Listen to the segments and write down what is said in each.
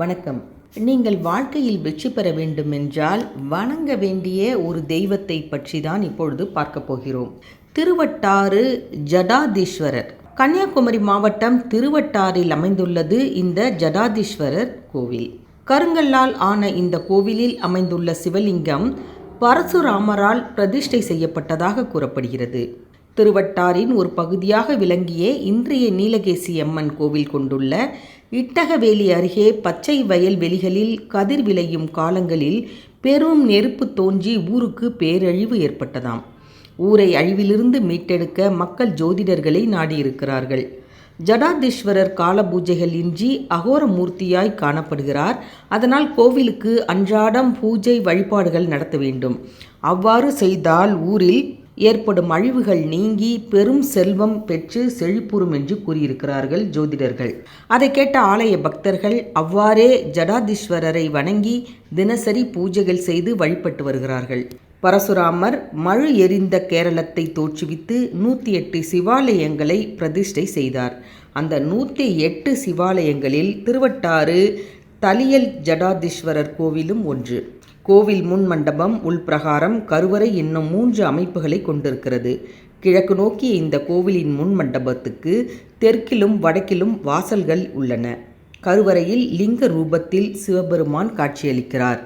வணக்கம். நீங்கள் வாழ்க்கையில் வெற்றி பெற வேண்டும் என்றால் வணங்க வேண்டிய ஒரு தெய்வத்தை பற்றி தான் இப்பொழுது பார்க்க போகிறோம். திருவட்டாறு ஜடாதீஸ்வரர். கன்னியாகுமரி மாவட்டம் திருவட்டாரில் அமைந்துள்ளது இந்த ஜடாதீஸ்வரர் கோவில். கருங்கல்லால் ஆன இந்த கோவிலில் அமைந்துள்ள சிவலிங்கம் பரசுராமரால் பிரதிஷ்டை செய்யப்பட்டதாக கூறப்படுகிறது. திருவட்டாரின் ஒரு பகுதியாக விளங்கிய இன்றைய நீலகேசி அம்மன் கோவில் கொண்டுள்ள இட்டகவேலி அருகே பச்சை வயல் வெளிகளில் கதிர் விளையும் காலங்களில் பெரும் நெருப்பு தோன்றி ஊருக்கு பேரழிவு ஏற்பட்டதாம். ஊரை அழிவிலிருந்து மீட்டெடுக்க மக்கள் ஜோதிடர்களை நாடியிருக்கிறார்கள். ஜடாதீஸ்வரர் கால பூஜைகள் இன்றி அகோர மூர்த்தியாய் காணப்படுகிறார். அதனால் கோவிலுக்கு அன்றாடம் பூஜை வழிபாடுகள் நடத்த வேண்டும். அவ்வாறு செய்தால் ஊரில் ஏற்படும் அழிவுகள் நீங்கி பெரும் செல்வம் பெற்று செழிப்புறும் என்று கூறியிருக்கிறார்கள் ஜோதிடர்கள். அதை கேட்ட ஆலய பக்தர்கள் அவ்வாறே ஜடாதீஸ்வரரை வணங்கி தினசரி பூஜைகள் செய்து வழிபட்டு வருகிறார்கள். பரசுராமர் மழு எரிந்த கேரளத்தை தோற்றுவித்து நூற்றி எட்டு சிவாலயங்களை பிரதிஷ்டை செய்தார். அந்த நூற்றி எட்டு சிவாலயங்களில் திருவட்டாறு தலியல் ஜடாதீஸ்வரர் கோவிலும் ஒன்று. கோவில் முன் மண்டபம் உள்பிரகாரம் கருவறை என்னும் மூன்று அமைப்புகளை கொண்டிருக்கிறது. கிழக்கு நோக்கிய இந்த கோவிலின் முன் மண்டபத்துக்கு தெற்கிலும் வடக்கிலும் வாசல்கள் உள்ளன. கருவறையில் லிங்க ரூபத்தில் சிவபெருமான் காட்சியளிக்கிறார்.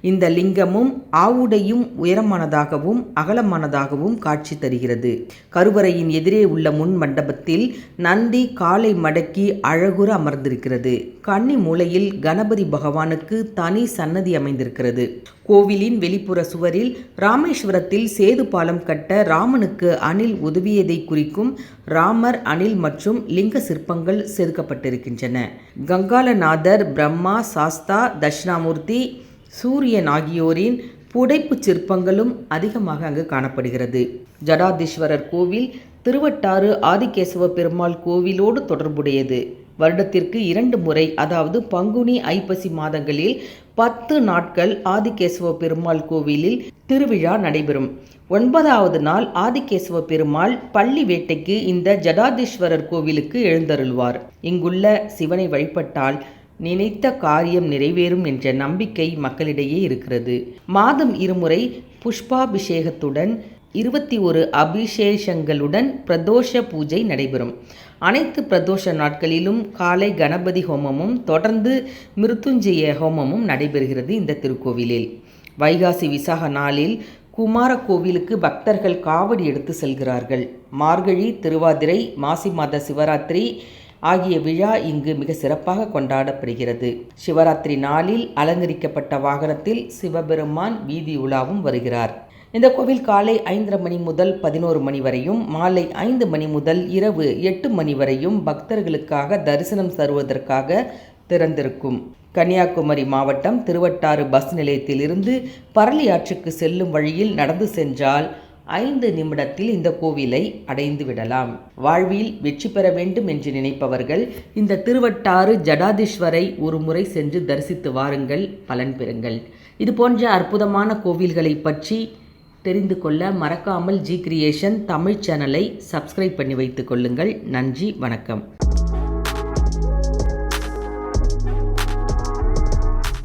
இந்த லிங்கமும் ஆவுடையும் உயரமானதாகவும் அகலமானதாகவும் காட்சி தருகிறது. கருவறையின் எதிரே உள்ள முன் மண்டபத்தில் நந்தி காலை மடக்கி அழகுற அமர்ந்திருக்கிறது. கன்னி மூலையில் கணபதி பகவானுக்கு தனி சன்னதி அமைந்திருக்கிறது. கோவிலின் வெளிப்புற சுவரில் ராமேஸ்வரத்தில் சேது பாலம் கட்ட ராமனுக்கு அணில் உதவியதை குறிக்கும் ராமர் அணில் மற்றும் லிங்க சிற்பங்கள் செதுக்கப்பட்டிருக்கின்றன. கங்காலநாதர் பிரம்மா சாஸ்தா தட்சிணாமூர்த்தி சூரியன் ஆகியோரின் புடைப்புச் சிற்பங்களும் அதிகமாக அங்கு காணப்படுகிறது. ஜடாதீஸ்வரர் கோவில் திருவட்டாறு ஆதிகேசவ பெருமாள் கோவிலோடு தொடர்புடையது. வருடத்திற்கு இரண்டு முறை அதாவது பங்குனி ஐப்பசி மாதங்களில் பத்து நாட்கள் ஆதிகேசவ பெருமாள் கோவிலில் திருவிழா நடைபெறும். ஒன்பதாவது நாள் ஆதிகேசவ பெருமாள் பள்ளி வேட்டைக்கு இந்த ஜடாதீஸ்வரர் கோவிலுக்கு எழுந்தருள்வார். இங்குள்ள சிவனை வழிபட்டால் நினைத்த காரியம் நிறைவேறும் என்ற நம்பிக்கை மக்களிடையே இருக்கிறது. மாதம் இருமுறை புஷ்பாபிஷேகத்துடன் இருபத்தி ஒரு அபிஷேகங்களுடன் பிரதோஷ பூஜை நடைபெறும். அனைத்து பிரதோஷ நாட்களிலும் காலை கணபதி ஹோமமும் தொடர்ந்து மிருத்துஞ்சய ஹோமமும் நடைபெறுகிறது இந்த திருக்கோவிலில். வைகாசி விசாக நாளில் குமார கோவிலுக்கு பக்தர்கள் காவடி எடுத்து செல்கிறார்கள். மார்கழி திருவாதிரை மாசி மாத சிவராத்திரி ஆகிய விழா இங்கு மிக சிறப்பாக கொண்டாடப்படுகிறது. சிவராத்திரி நாளில் அலங்கரிக்கப்பட்ட வாகனத்தில் சிவபெருமான் வீதி உலாவும் வருகிறார். இந்த கோவில் காலை ஐந்தரை மணி முதல் பதினோரு மணி வரையும் மாலை ஐந்து மணி முதல் இரவு எட்டு மணி வரையும் பக்தர்களுக்காக தரிசனம் தருவதற்காக திறந்திருக்கும். கன்னியாகுமரி மாவட்டம் திருவட்டாறு பஸ் நிலையத்திலிருந்து பரளி ஆற்றுக்கு செல்லும் வழியில் நடந்து சென்றால் ஐந்து நிமிடத்தில் இந்த கோவிலை அடைந்து விடலாம். வாழ்வில் வெற்றி பெற வேண்டும் என்று நினைப்பவர்கள் இந்த திருவட்டாறு ஜடாதீஸ்வரை ஒரு முறை சென்று தரிசித்து வாருங்கள் பலன் பெறுங்கள். இது போன்ற அற்புதமான கோவில்களை பற்றி தெரிந்து கொள்ள மறக்காமல் ஜி கிரியேஷன் தமிழ் சேனலை சப்ஸ்கிரைப் பண்ணி வைத்துக் கொள்ளுங்கள். நன்றி வணக்கம்.